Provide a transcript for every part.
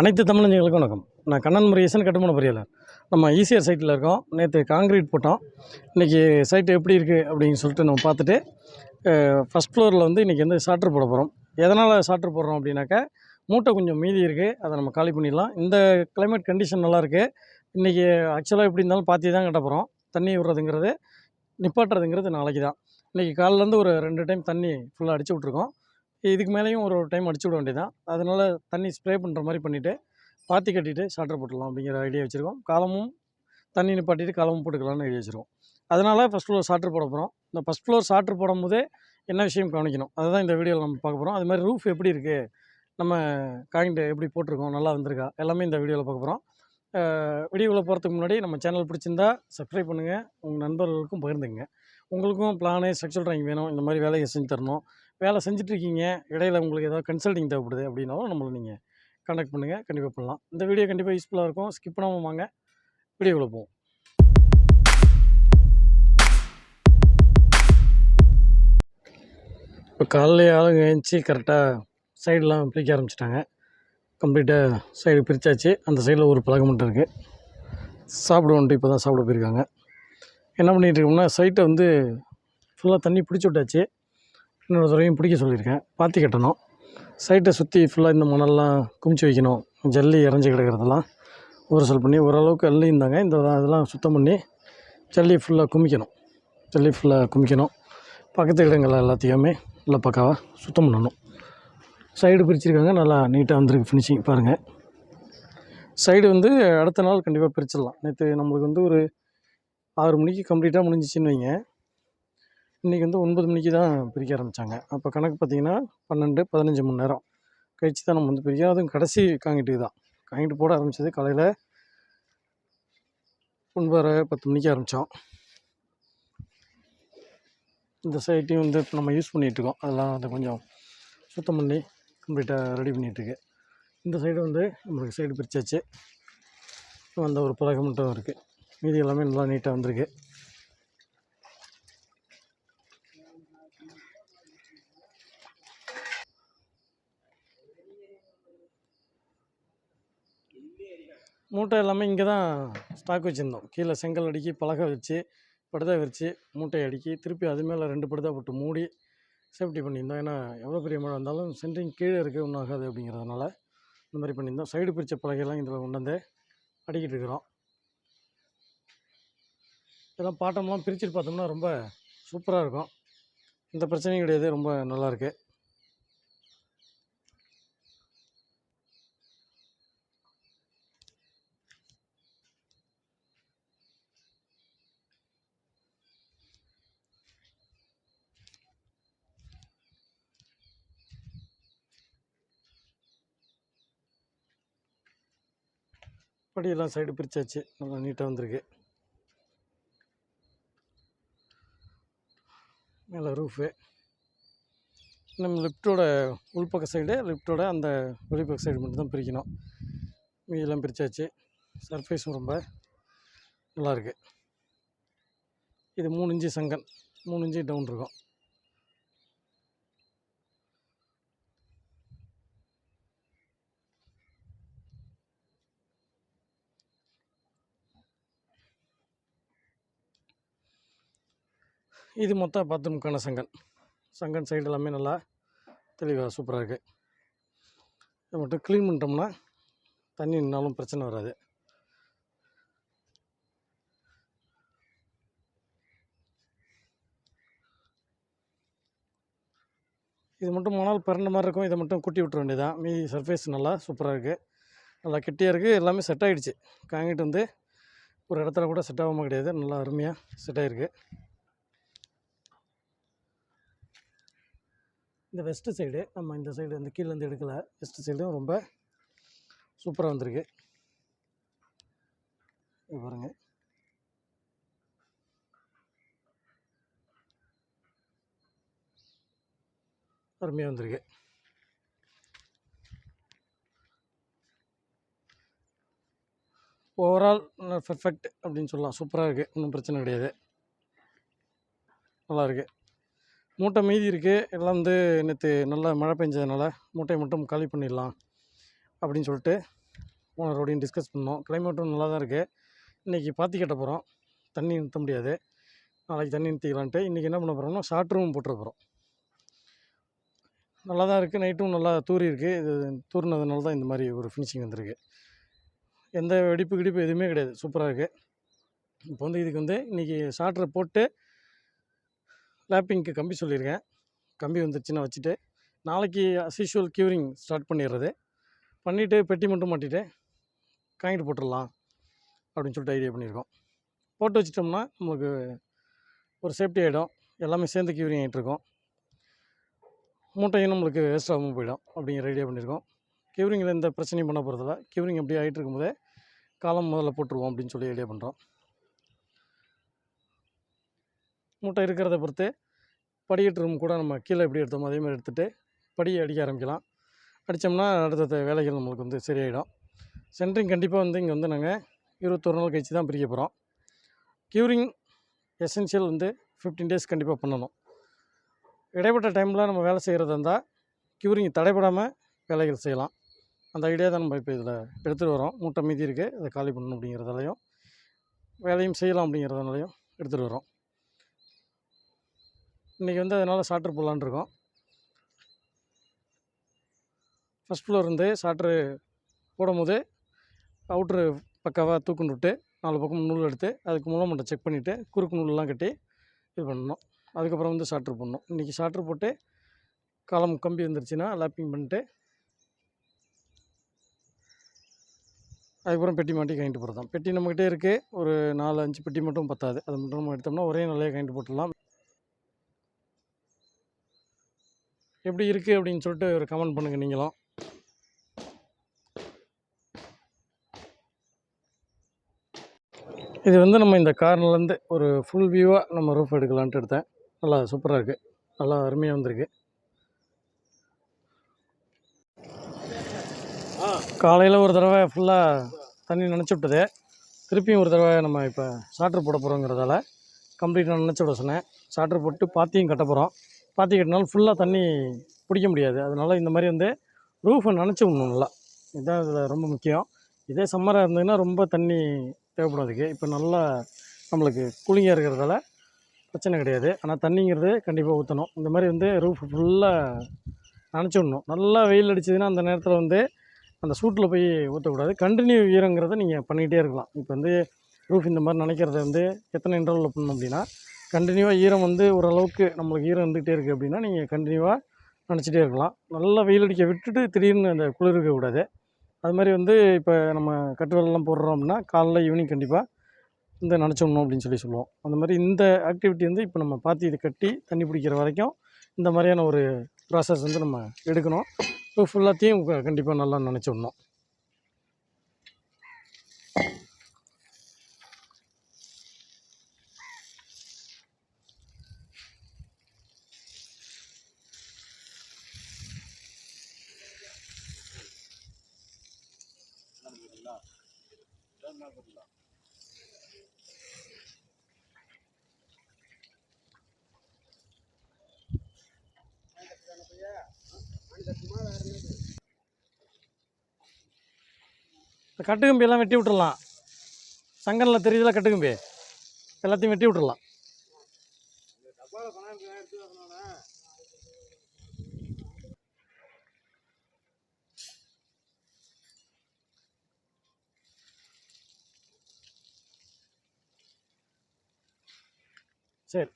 அனைத்து தமிழஞ்சங்களுக்கும் வணக்கம். நான் கண்ணன் முருகேசன் கட்டுமான பொறியாளர். நம்ம ஈசிஆர் சைட்டில் இருக்கோம். நேற்று காங்கிரீட் போட்டோம். இன்றைக்கி சைட்டு எப்படி இருக்குது அப்படின்னு சொல்லிட்டு நம்ம பார்த்துட்டு ஃபஸ்ட் ஃப்ளோரில் வந்து இன்றைக்கி வந்து சாட்ரு போட போகிறோம் எதனால் சாட்ரு போடுறோம் அப்படின்னாக்கா மூட்டை கொஞ்சம் மீதி இருக்குது அதை நம்ம காலி பண்ணிடலாம். இந்த கிளைமேட் கண்டிஷன் நல்லா இருக்குது இன்றைக்கி ஆக்சுவலாக எப்படி இருந்தாலும் பாத்தி தான் கட்ட போகிறோம் தண்ணி விடுறதுங்கிறது நிப்பாட்டுறதுங்கிறது நாளைக்கு தான். இன்றைக்கி காலிலேருந்து ஒரு ரெண்டு டைம் தண்ணி ஃபுல்லாக அடிச்சு விட்ருக்கோம் இதுக்கு மேலேயும் ஒரு டைம் அடிச்சு விட வேண்டியதான் அதனால் தண்ணி ஸ்ப்ரே பண்ணுற மாதிரி பண்ணிவிட்டு பாத்தி கட்டிட்டு ஷாட்டர் போட்டுடலாம் அப்படிங்கிற ஐடியா வச்சுருக்கோம். காலமும் தண்ணி நிப்பாட்டிட்டு காலமும் போட்டுக்கலாம்னு ஐடியா வச்சுருக்கோம். அதனால் ஃபஸ்ட் ஃப்ளோர் ஷாட்டர் போட போகிறோம் இந்த ஃபஸ்ட் ஃப்ளோர் ஷாட்டர் போடும்போதே என்ன விஷயம் கவனிக்கணும்? அதுதான் இந்த வீடியோவில் நம்ம பார்க்க போகிறோம் அது மாதிரி ரூஃப் எப்படி இருக்குது நம்ம காயின்ட்டு எப்படி போட்டிருக்கோம்? நல்லா வந்திருக்கா? எல்லாமே இந்த வீடியோவில் பார்க்க போகிறோம் வீடியோவில் போகிறதுக்கு முன்னாடி நம்ம சேனல் பிடிச்சிருந்தா சப்ஸ்கிரைப் பண்ணுங்கள் உங்கள் நண்பர்களுக்கும் பகிர்ந்துங்க உங்களுக்கும் பிளானு ஸ்ட்ரக்சர் ட்ராயிங் வேணும். இந்த மாதிரி வேலையை செஞ்சு தரணும். வேலை செஞ்சிட்ருக்கீங்க இடையில் உங்களுக்கு ஏதாவது கன்சல்டிங் தேவைப்படுது அப்படின்னாலும் நம்மளை நீங்கள் கான்டாக்ட் பண்ணுங்கள் கண்டிப்பாக பண்ணலாம். இந்த வீடியோ கண்டிப்பாக யூஸ்ஃபுல்லாக இருக்கும். ஸ்கிப் பண்ணாமல் வாங்க. வீடியோக்குள்ளே போவோம். இப்போ காலையில் ஆளுங்க எழுந்துச்சி கரெக்டாக சைடெலாம் பிரிக்க ஆரம்பிச்சிட்டாங்க. கம்ப்ளீட்டாக சைடு பிரித்தாச்சு அந்த சைடில் ஒரு பழக்கம் மட்டும் இருக்குது சாப்பிடுவோன்ட்டு இப்போ தான் சாப்பிட போயிருக்காங்க. என்ன பண்ணிகிட்டு இருக்கோம்னா சைட்டை வந்து ஃபுல்லாக தண்ணி பிடிச்சி விட்டாச்சு. இன்னொரு தடவையும் பிடிக்க சொல்லியிருக்கேன். பாத்தி கட்டணும். சைட்டை சுற்றி ஃபுல்லாக இந்த மணல்லாம் குமிச்சு வைக்கணும். ஜல்லி இறஞ்சி கிடக்கிறதெல்லாம். ஊரசல் பண்ணி ஓரளவுக்கு அள்ளி இருந்தாங்க. இந்த இதெல்லாம் சுத்தம் பண்ணி ஜல்லி ஃபுல்லாக குமிக்கணும். ஜல்லி ஃபுல்லாக குமிக்கணும். பக்கத்து இடங்கள் எல்லாத்தையுமே நல்லா பக்காவாக சுத்தம் பண்ணணும். சைடு பிரிச்சிருக்காங்க. நல்லா நீட்டாக வந்துருக்கு ஃபினிஷிங் பாருங்கள் சைடு வந்து அடுத்த நாள் கண்டிப்பாக பிரிச்சிடலாம். நேற்று நம்மளுக்கு வந்து ஒரு ஆறு மணிக்கு கம்ப்ளீட்டாக முடிஞ்சிச்சின்னு வைங்க. இன்றைக்கி வந்து ஒன்பது மணிக்கு தான் பிரிக்க ஆரம்பித்தாங்க அப்போ கணக்கு பார்த்திங்கன்னா பன்னெண்டு பதினஞ்சு மணி நேரம். கழிச்சு தான் நம்ம வந்து பிரிக்க அதுவும் கடைசி காங்கிட்டு தான். காங்கிட்டு போட ஆரம்பித்தது காலையில் ஒன்பதரை பத்து மணிக்கு ஆரம்பித்தோம் இந்த சைட்டையும் வந்து இப்போ நம்ம யூஸ் பண்ணிகிட்ருக்கோம் அதெல்லாம் வந்து கொஞ்சம் சுத்தம் பண்ணி கம்ப்ளீட்டாக ரெடி பண்ணிகிட்ருக்கு இந்த சைடு வந்து நம்மளுக்கு சைடு பிரிச்சாச்சு. அந்த ஒரு பலகை மட்டும் இருக்குது மீதி எல்லாமே நல்லா நீட்டாக வந்திருக்கு. மூட்டை எல்லாமே இங்கே தான் ஸ்டாக் வச்சுருந்தோம். கீழே செங்கல் அடுக்கி பலகை வச்சு படுதா விரித்து மூட்டையை அடுக்கி திருப்பி அது மேலே ரெண்டு படுதா போட்டு மூடி சேஃப்டி பண்ணியிருந்தோம். ஏன்னா எவ்வளோ பெரிய மழை வந்தாலும் சென்ட்ரிங் கீழே இருக்குது ஒன்றும் ஆகாது அப்படிங்கிறதுனால இந்த மாதிரி பண்ணியிருந்தோம். சைடு பிரித்த பலகையெல்லாம் இதில் கொண்டு வந்து அடிக்கிட்டு இருக்கிறோம். இதெல்லாம் பாட்டம்லாம் பிரிச்சுட்டு பார்த்தோம்னா ரொம்ப சூப்பராக இருக்கும். எந்த பிரச்சனையும் கிடையாது. ரொம்ப நல்லாயிருக்கு படியெல்லாம் சைடு பிரித்தாச்சு நல்லா நீட்டாக வந்திருக்கு. மேலே ரூஃபு நம்ம லிஃப்ட்டோட உள்பக்க சைடு லிஃப்ட்டோட அந்த வெளிப்பக்க சைடு மட்டும் தான் பிரிக்கணும். மீதெல்லாம் பிரித்தாச்சு சர்ஃபேஸும் ரொம்ப நல்லாயிருக்கு இது மூணு இன்ச்சு சங்கன் மூணு இன்ச்சு டவுன் இருக்கும். இது மொத்தம் பாத்ரூமுக்கான சங்கன். சங்கன் சைடு எல்லாமே நல்லா தெளிவாக சூப்பராக இருக்குது இதை மட்டும் க்ளீன் பண்ணிட்டோம்னா தண்ணி நின்னாலும் பிரச்சனை வராது. இது மட்டும் மணல் பிறண்ட மாதிரி இருக்கும். இதை மட்டும் குட்டி விட்டுற வேண்டியதான் மீதி சர்ஃபேஸ் நல்லா சூப்பராக இருக்குது நல்லா கெட்டியாக இருக்குது எல்லாமே செட் ஆகிடுச்சு காங்கிட்டு வந்து ஒரு இடத்துல கூட செட் ஆகாமல் கிடையாது. நல்லா அருமையாக செட் ஆகிருக்கு இந்த வெஸ்ட்டு சைடு நம்ம இந்த சைடு இந்த கீழேருந்து எடுக்கல. வெஸ்ட்டு சைடும் ரொம்ப சூப்பராக வந்திருக்கு. பாருங்க. அருமையாக வந்திருக்கு. ஓவரால் பெர்ஃபெக்ட் அப்படின்னு சொல்லலாம். சூப்பராக இருக்குது ஒன்றும் பிரச்சனை கிடையாது. நல்லாயிருக்கு மூட்டை மீதி இருக்குது எல்லாம் வந்து நேற்று நல்லா மழை பெஞ்சதுனால மூட்டையை மட்டும் காலி பண்ணிடலாம் அப்படின்னு சொல்லிட்டு ஓனரோடையும் டிஸ்கஸ் பண்ணோம். கிளைமேட்டும் நல்லா தான் இருக்குது இன்றைக்கி பாத்தி கட்ட போகிறோம் தண்ணி நிறுத்த முடியாது. நாளைக்கு தண்ணி நிறுத்திக்கலான்ட்டு இன்றைக்கி என்ன பண்ண போகிறோம்னா ஷார்ட் ரூம் போட்டுற போகிறோம் நல்லா தான் இருக்குது நைட்டும் நல்லா தூரி இருக்குது இது தூரினதுனால தான் இந்த மாதிரி ஒரு ஃபினிஷிங் வந்திருக்கு. எந்த வெடிப்பு கிடிப்பு எதுவுமே கிடையாது. சூப்பராக இருக்குது இப்போ வந்து இதுக்கு வந்து இன்றைக்கி ஷார்ட்ரை போட்டு லேப்பிங்க்கு கம்பி சொல்லியிருக்கேன். கம்பி வந்துருச்சுன்னா வச்சுட்டு நாளைக்கு அஸ்யூஷுவல் க்யூரிங் ஸ்டார்ட் பண்ணிடுறது. பண்ணிவிட்டு பெட்டி மட்டும் மாட்டிட்டு காங்கிட்டு போட்டுடலாம் அப்படின்னு சொல்லிட்டு ஐடியா பண்ணியிருக்கோம். போட்டு வச்சிட்டோம்னா நமக்கு ஒரு சேஃப்டி ஆகிடும் எல்லாமே சேர்ந்து க்யூரிங் ஆகிட்டுருக்கோம் மூட்டையும் நம்மளுக்கு வேஸ்ட் ஆகாமல் போயிடும் அப்படிங்கிற ஐடியா பண்ணியிருக்கோம். க்யூரிங்கில் எந்த பிரச்சனையும் பண்ண போகிறதில்ல க்யூரிங் அப்படியே ஆகிட்டு இருக்கும்போதே காலம் முதல்ல போட்டுருவோம் அப்படின்னு சொல்லி ஐடியா பண்ணுறோம் மூட்டை இருக்கிறத பொறுத்து படிக்கட்டு ரூம் கூட நம்ம கீழே எப்படி எடுத்தோமோ அதேமாதிரி எடுத்துகிட்டு படியை அடிக்க ஆரம்பிக்கலாம். அடித்தோம்னா அடுத்தடுத்த வேலைகள் நம்மளுக்கு வந்து சரியாயிடும். சென்ட்ரிங் கண்டிப்பாக வந்து இங்கே வந்து நாங்கள் இருபத்தொரு நாள் கழிச்சு தான் பிரிக்க போகிறோம் க்யூரிங் எசென்ஷியல் வந்து ஃபிஃப்டீன் டேஸ் கண்டிப்பாக பண்ணணும். இடைப்பட்ட டைமில் நம்ம வேலை செய்கிறதா இருந்தால் க்யூரிங் தடைப்படாமல் வேலைகள் செய்யலாம். அந்த ஐடியா தான் நம்ம இப்போ இதில் எடுத்துகிட்டு வரோம். மூட்டை மீதி இருக்குது அதை காலி பண்ணணும் அப்படிங்கிறதாலையும் வேலையும் செய்யலாம் அப்படிங்கிறதுனாலையும் எடுத்துகிட்டு வரோம். இன்றைக்கி வந்து அதனால் சாட்ரு போடலான்னு இருக்கோம். ஃபஸ்ட் ஃப்ளோர் இருந்து சாட்ரு போடும்போது அவுட்ரு பக்காவாக தூக்குண்டு விட்டு நாலு பக்கம் நூல் எடுத்து அதுக்கு மூலமட்டை செக் பண்ணிவிட்டு குறுக்கு நூலெலாம் கட்டி இது பண்ணணும். அதுக்கப்புறம் வந்து ஷார்ட்ரு போடணும். இன்றைக்கி ஷார்ட்ரு போட்டு காலம் கம்பி வந்துருச்சுன்னா லேப்பிங் பண்ணிட்டு அதுக்கப்புறம் பெட்டி மாட்டி கழிட்டு போகிறது பெட்டி நம்மக்கிட்டே இருக்குது ஒரு நாலு அஞ்சு பெட்டி மட்டும் பத்தாது. அது மட்டும் நம்ம எடுத்தோம்னா ஒரே நிலையாக கழிட்டு போட்டுடலாம். எப்படி இருக்குது அப்படின்னு சொல்லிட்டு ஒரு கமெண்ட் பண்ணுங்கள் நீங்களும். இது வந்து நம்ம இந்த கார்னர்லேருந்து ஒரு ஃபுல் வியூவாக நம்ம ரூஃப் எடுக்கலான்ட்டு எடுத்தேன். நல்லா சூப்பராக இருக்குது நல்லா அருமையாக வந்திருக்கு. காலையில் ஒரு தடவை ஃபுல்லாக தண்ணி நினச்சி விட்டது. திருப்பியும் ஒரு தடவை நம்ம இப்போ சாட்ரு போட போகிறோங்கிறதால கம்ப்ளீட்டாக நினச்சி விட சொன்னேன். சாட்ரு போட்டு பாத்தியும் கட்ட போகிறோம் பாத்தி கட்டினாலும் ஃபுல்லாக தண்ணி பிடிக்க முடியாது. அதனால் இந்த மாதிரி வந்து ரூஃபை நினச்சி விடணும் நல்லா. இதுதான் இதில் ரொம்ப முக்கியம். இதே சம்மராக இருந்ததுன்னா ரொம்ப தண்ணி தேவைப்படும் அதுக்கு. இப்போ நல்லா நம்மளுக்கு கூலிங்காக இருக்கிறதால பிரச்சனை கிடையாது. ஆனால் தண்ணிங்கிறது கண்டிப்பாக ஊற்றணும் இந்த மாதிரி வந்து ரூஃப் ஃபுல்லாக நனைச்சி விடணும். நல்லா வெயில் அடிச்சதுன்னா அந்த நேரத்தில் வந்து அந்த சூட்டில் போய் ஊற்றக்கூடாது கண்டினியூ ஈரங்கிறத நீங்கள் பண்ணிக்கிட்டே இருக்கலாம். இப்போ வந்து ரூஃப் இந்த மாதிரி நினைக்கிறத வந்து எத்தனை இன்டர்வலில் பண்ணணும் அப்படின்னா கண்டினியூவாக ஈரம் வந்து ஓரளவுக்கு நம்மளுக்கு ஈரம் இருந்துகிட்டே இருக்குது அப்படின்னா நீங்கள் கண்டினியூவாக நினச்சிட்டே இருக்கலாம். நல்லா வெயில் அடிக்க விட்டுட்டு திடீர்னு அந்த குளிர் இருக்கக்கூடாது அது மாதிரி வந்து இப்போ நம்ம கட்டுவேலெல்லாம் போடுறோம் அப்படின்னா காலைல ஈவினிங் கண்டிப்பாக இந்த நினச்சிடணும் அப்படின்னு சொல்லி சொல்லுவோம். அந்த மாதிரி இந்த ஆக்டிவிட்டி வந்து இப்போ நம்ம பார்த்து இது கட்டி தண்ணி பிடிக்கிற வரைக்கும் இந்த மாதிரியான ஒரு ப்ராசஸ் வந்து நம்ம எடுக்கணும். இப்போ ஃபுல்லாத்தையும் கண்டிப்பாக நல்லா நினச்சி விடணும் இந்த கட்டுக்கம்பி எல்லாம் வெட்டி விட்டுறலாம். சங்கனில் தெரியுதுல கட்டுக்கம்பி? எல்லாத்தையும் வெட்டி விட்டுடலாம் சரி.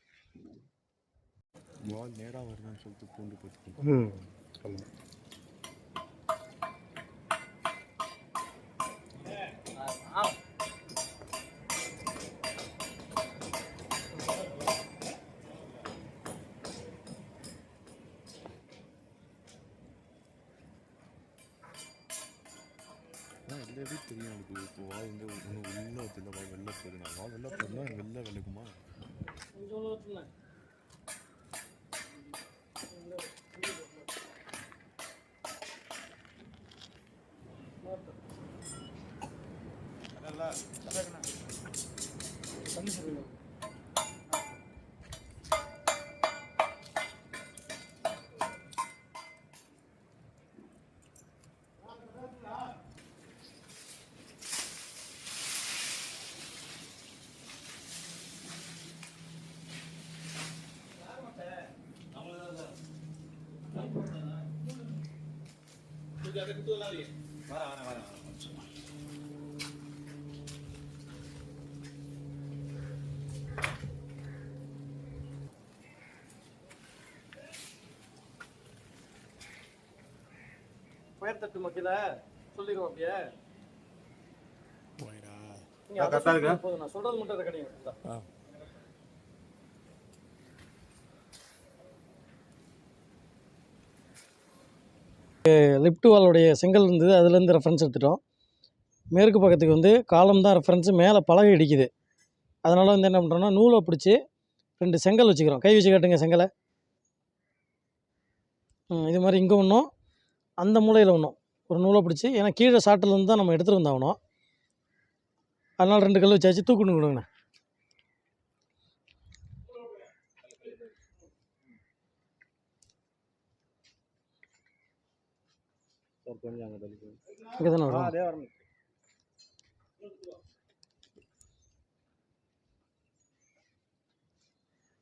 வால் நேராக வருதுன்னு சொல்லிட்டு பூண்டு போட்டு ம். ஆமாம் தெரியும் எனக்கு. இப்போ வால் வந்து இன்னும் உள்ள வருது வால் வெளில போகுது நான் வால் வெளில போகுதுன்னா வெளில விளக்குமா Não. உயர்த்தட்டு மக்கில சொல்லிடுவோம் அப்படியே போயிடா. நீங்க அதை சொல்லுங்க போதும் நான் சொல்றது மட்டும் ரெக்கார்டிங் லிப்ட் வாலுடைய வாலோடைய செங்கல் இருந்தது அதுலேருந்து ரெஃபரன்ஸ் எடுத்துட்டோம். மேற்கு பக்கத்துக்கு வந்து காலம் தான் ரெஃபரன்ஸு மேலே பலகை இடிக்குது. அதனால் வந்து என்ன பண்ணுறோம்னா நூலை பிடிச்சி ரெண்டு செங்கல் வச்சுக்கிறோம். கை வச்சு காட்டுங்க செங்கலை. இது மாதிரி இங்கே ஒன்றும் அந்த மூலையில் ஒன்றும் ஒரு நூலை பிடிச்சி ஏன்னா கீழே சாட்டிலேருந்து தான் நம்ம எடுத்துகிட்டு வந்தாகணும். அதனால் ரெண்டு கல் வச்சாச்சு தூக்கணும் கொடுங்கண்ணே கொஞ்சம் அங்கே தள்ளி இங்கே தானே வரும் அதே வரணும்.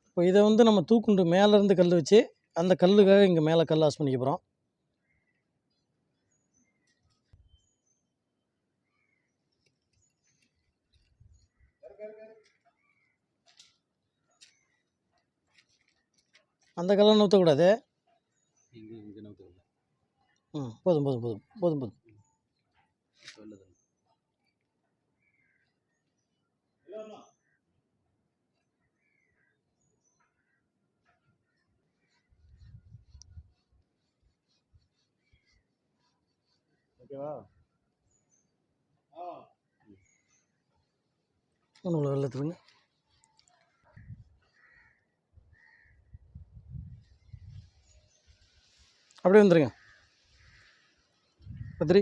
இப்போ இதை வந்து நம்ம தூக்குண்டு மேலேருந்து கல் வச்சு அந்த கல்லுக்காக இங்கே மேலே கல் ஆஸ் பண்ணிக்க போகிறோம் அந்த கல்லை நோக்கு ம். போதும் போதும் போதும் போதும் போதும். ஓகேவா? வெளில எடுத்துருங்க அப்படியே வந்துருங்க. பத்திரி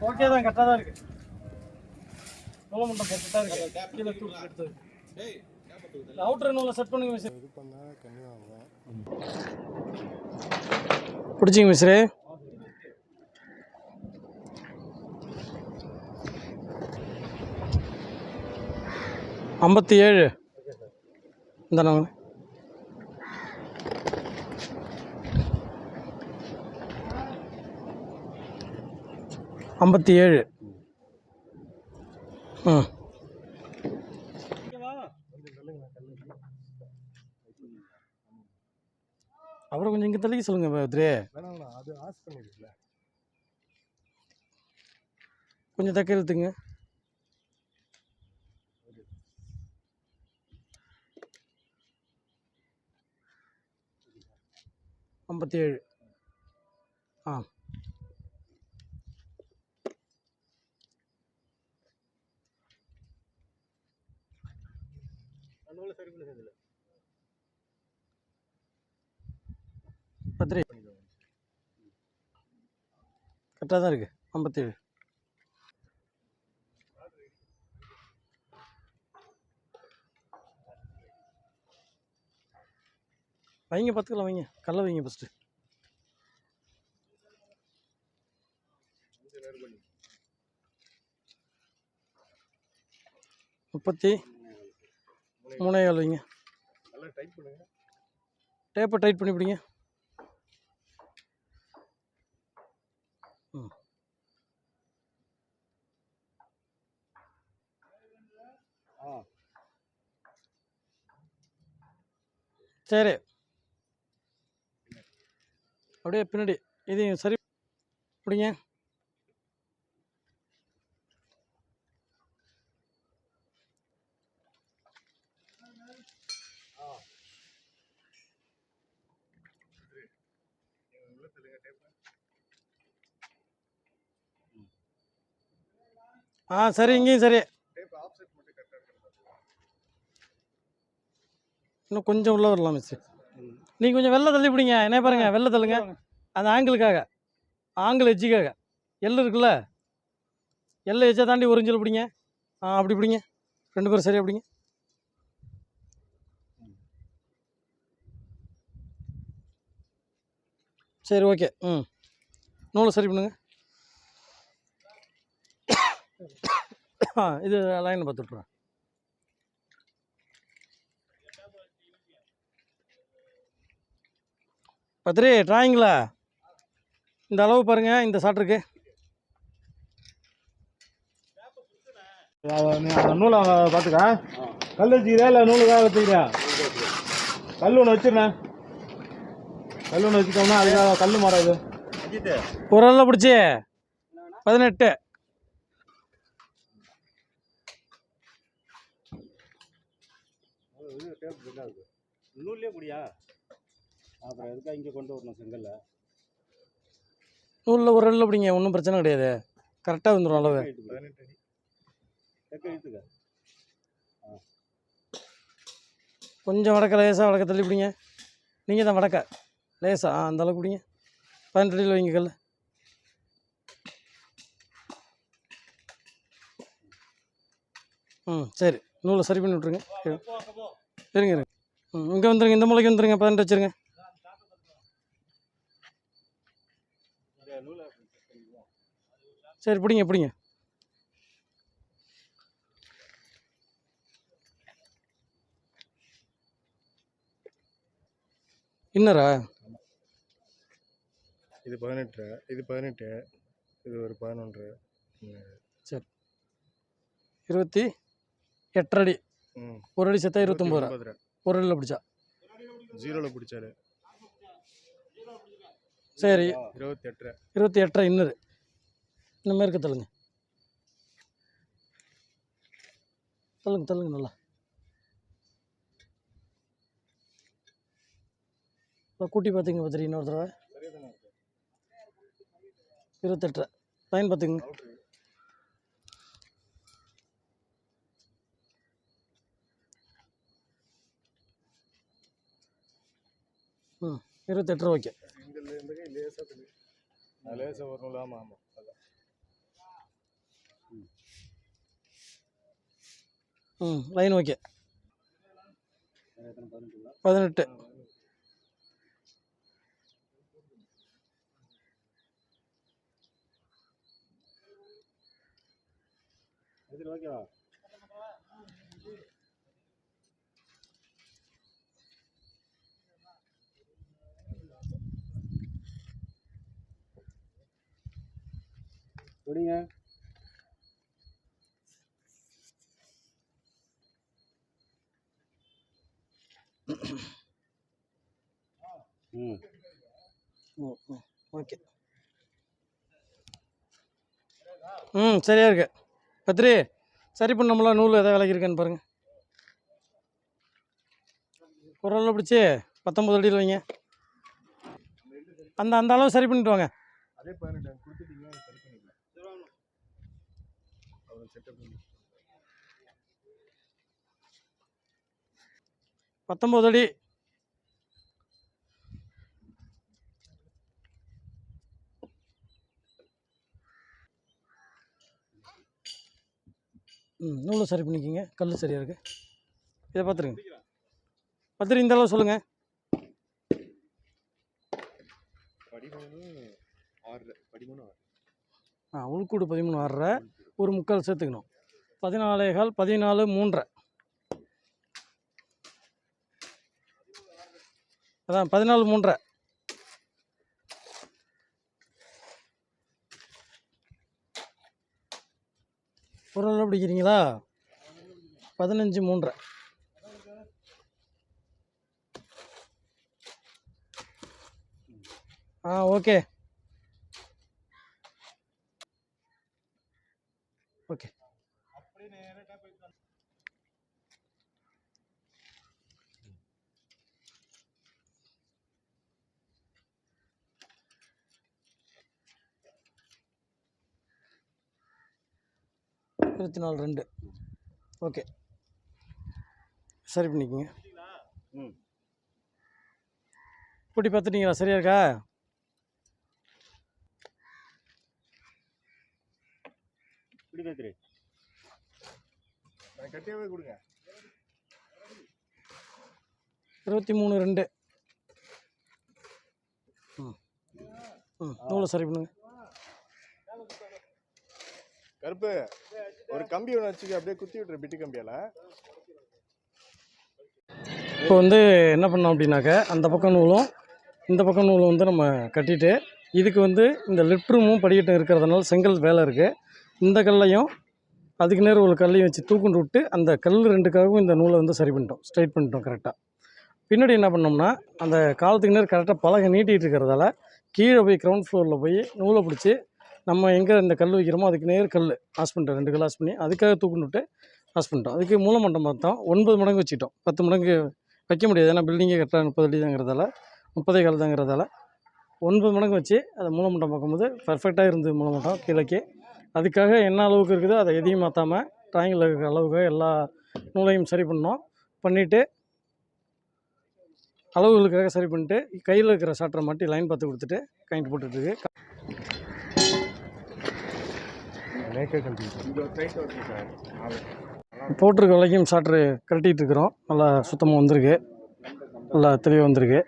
தான் கரெக்டாக தான் கரெக்டாக இருக்கு. கீழே தூக்கி எடுத்தது அவுட்டர் நூலை செட் பண்ணுங்க மிஸ் இது பண்ணால் பிடிச்சிங்க மிஸ்ரே ஐம்பத்தி ஏழு. இந்த நாங்க ஐம்பத்தி ஏழு. ம் அப்புறம் கொஞ்சம் இங்கே தள்ளிக்க சொல்லுங்கள் பத்ரே கொஞ்சம் தக்க இழுத்துங்க. ஐம்பத்தி ஏழு. ஆ. கரெக்டாக தான் இருக்குது ஐம்பத்தேழு. வைங்க பார்த்துக்கலாம் வைங்க. கல்ல வைங்க ஃபஸ்ட்டு முப்பத்தி மூணே கால் வைங்க. டேப்பை டைட் பண்ணிவிடுங்க சரி. அப்படியே பின்னாடி இதையும் சரி பிடிங்க. ஆ சரி இங்கேயும் சரி டேப் ஆஃப்செட் மட்டும் கரெக்டாக இருக்கிறதா இன்னும் கொஞ்சம் உள்ள வரலாம் மிஸ் நீங்கள் கொஞ்சம் வெளில தள்ளி பிடிங்க. என்ன பாருங்க வெளில தள்ளுங்க. அந்த ஆங்கிளுக்காக. ஆங்கிள் எஜ்ஜுக்காக எல் இருக்குல்ல? எல்லை எஜ்ஜை தாண்டி ஒரு இன்ச்சில் பிடிங்க. ஆ அப்படி பிடிங்க. ரெண்டு பேரும் சரியா பிடிங்க. சரி ஓகே ம். நூலை சரி பண்ணுங்க. ஆ இது லைனை பார்த்து பத்ரி டிராயிங்கில் இந்த அளவு பாருங்கள் இந்த அந்த நூலை பார்த்துக்க கல் வச்சுக்கிறியா இல்லை நூலுக்காக வச்சுக்கிறியா? கல் ஒன்று வச்சிருண்ணே. கல் ஒன்று வச்சுட்டோம்னா அதுக்காக கல் மரம் இது ஒரு ஆளில் பிடிச்சி. பதினெட்டு. நூல்லே முடியா அப்புறம் எதுக்காக இங்கே கொண்டு வரணும் செங்கல்ல? நூலில் ஒரு ஆளில் பிடிங்க ஒன்றும் பிரச்சனை கிடையாது. கரெக்டாக வந்துடும் அளவு. கொஞ்சம் வடக்க லேசாக வடக்க தள்ளி பிடிங்க. நீங்கள் தான் வடக்க. லேசா ஆ அந்த அளவுக்கு பிடிங்க. பதினெட்டு அடியில் வைங்க கல் ம் சரி. நூலை சரி பண்ணி விட்ருங்க இரு- இருங்க இருங்க. ம் இங்கே வந்துருங்க இந்த மூலைக்கு வந்துருங்க. பதினெட்டு வச்சுருங்க. சரி பிடிங்க பிடிங்க. இன்னரா இது பதினெட்டு இது பதினெட்டு இது ஒரு பதினொன்று. இருபத்தி எட்டரை அடி. ம். ஒரு அடி செத்தா இருபத்தொம்போது. ரூபா ஒரு அடியில் பிடிச்சா? ஜீரோவில் பிடிச்சாரு. சரி. இருபத்தெட்டு இருபத்தி எட்டரை இன்னது இந்த மேற்கு தள்ளுங்க. தள்ளுங்க தள்ளுங்க நல்லா. இப்போ கூட்டி பார்த்தீங்க பத்திரி இன்னொரு தடவை. இருபத்தெட்டு. லைன் பார்த்துங்க ம் இருபத்தெட்டு ரூபா ஓகே லேசாக லேசாக ஆமாம் ஆமாம் ம் லைன் ஓகே பதினெட்டு. ஓகேவா சொல்லுங்க ம் ம் ஓகே. ம் சரியா இருக்கு. பத்ரி சரி பண்ணோம்ல நூல் எதாவது விலைக்கு இருக்கான்னு பாருங்கள் ஒரு ஆள் பிடிச்சி பத்தொம்பது அடியில் வைங்க. அந்த அந்த அளவு சரி பண்ணிட்டு வாங்க. அதே பதினெட்டு கொடுத்துட்டீங்கன்னா சரி பண்ணிக்கலாம் அவர் செட்டப் பண்ணி பத்தொம்பது அடி ம் நூலை சரி பண்ணிக்கிங்க. கல் சரியாக இருக்குது இதை பார்த்துருங்க. பத்திரி இந்த அளவு சொல்லுங்கள் ஆ உள்கூடு பதிமூணு ஆறரை ஒரு முக்கால் சேர்த்துக்கணும். பதினாலே கால் பதினாலு மூன்றரை. அதான் பதினாலு மூன்றரை. பிடிக்கிறீங்களா? பதினஞ்சு மூன்றரை ஆ ஓகே ஓகே. இருபத்தி நாலு ரெண்டு. ஓகே. சரி பண்ணிக்கோங்க. ம். கூட்டி பார்த்துட்டீங்களா சரியா இருக்கா? இருபத்தி மூணு ரெண்டு. ம். ம். நூலை சரி பண்ணுங்க. கருப்பு. ஒரு கம்பி ஒன்று வச்சுக்க அப்படியே குத்தி விட்டுரு பிட்டு கம்பியால. இப்போ வந்து என்ன பண்ணோம் அப்படின்னாக்க அந்த பக்கம் நூலும் இந்த பக்கம் நூலும் வந்து நம்ம கட்டிட்டு இதுக்கு வந்து இந்த லிஃப்ட் ரூமும் படிக்கட்டும் இருக்கிறதுனால செங்கல் வேலை இருக்குது இந்த கல்லையும் அதுக்கு நேரம் ஒரு கல்லையும் வச்சு தூக்குண்டு விட்டு அந்த கல் ரெண்டுக்காகவும் இந்த நூலை வந்து சரி பண்ணிட்டோம் ஸ்ட்ரைட் பண்ணிட்டோம் கரெக்டாக பின்னாடி என்ன பண்ணோம்னா அந்த காலத்துக்கு நேரம் கரெக்டாக பலகை நீட்டிகிட்டு இருக்கிறதால கீழே போய் கிரவுண்ட் ஃப்ளோரில் போய் நூலை பிடிச்சி நம்ம எங்கே இந்த கல் வைக்கிறோமோ அதுக்கு நேர் கல் ஆஸ் பண்ணிட்டோம். ரெண்டு கல் ஆஸ் பண்ணி அதுக்காக தூக்குன்னு விட்டு ஆஸ் பண்ணிட்டோம். அதுக்கு மூலமண்டம் பார்த்தோம். ஒன்பது மடங்கு வச்சுட்டோம் பத்து மடங்கு வைக்க முடியாது. ஏன்னா பில்டிங்கே கரெக்டாக முப்பது அடிதாங்கிறதால முப்பதே கால் தாங்கிறதால. ஒன்பது மடங்கு வச்சு அதை மூலமட்டம் பார்க்கும்போது பர்ஃபெக்டாக இருந்தது மூலமட்டம் கிழக்கே. அதுக்காக என்ன அளவுக்கு இருக்குதோ அதை எதையும் மாற்றாமல் ட்ராயிங்கில் இருக்கிற அளவுக்கு எல்லா நூலையும் சரி பண்ணோம். பண்ணிவிட்டு அளவுகளுக்காக சரி பண்ணிட்டு கையில் இருக்கிற சாட்டரை மாட்டி லைன் பார்த்து கொடுத்துட்டு கைண்ட் போட்டுட்ருக்கு நேக்கே கல்வி இந்த டைட் ஓகே சார் போட்டிருக்க வரைக்கும் சாட்ரு கழட்டிகிட்டு இருக்கிறோம். நல்லா சுத்தமாக வந்திருக்கு. நல்லா தெளிவாக வந்திருக்கு.